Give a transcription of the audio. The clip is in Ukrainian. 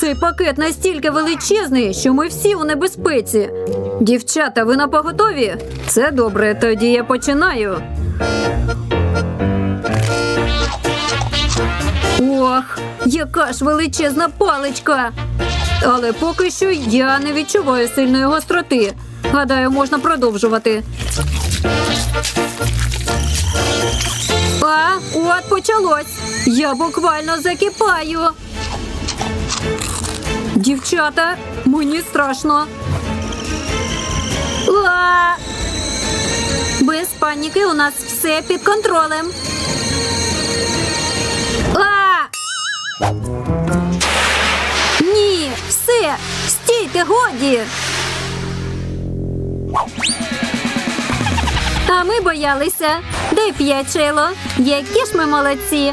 Цей пакет настільки величезний, що ми всі у небезпеці. Дівчата, ви на поготові? Це добре, тоді я починаю. Ох, яка ж величезна паличка. Але поки що я не відчуваю сильної гостроти. Гадаю, можна продовжувати. А, от почалось. Я буквально закипаю. Дівчата, мені страшно. А! Без паніки у нас все під контролем. А! Ні, все, стійте, годі. А ми боялися. Дай п'ять, Шейло. Які ж ми молодці.